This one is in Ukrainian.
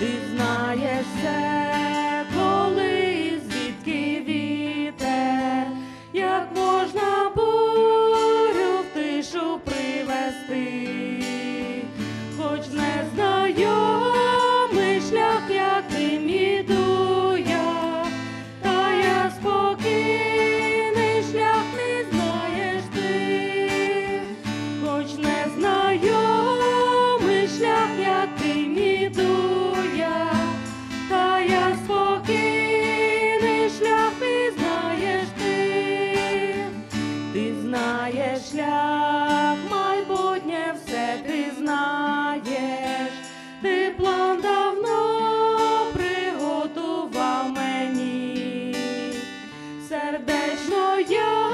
is not шлях, все ти знаєш, ти план приготував мені сердечно я.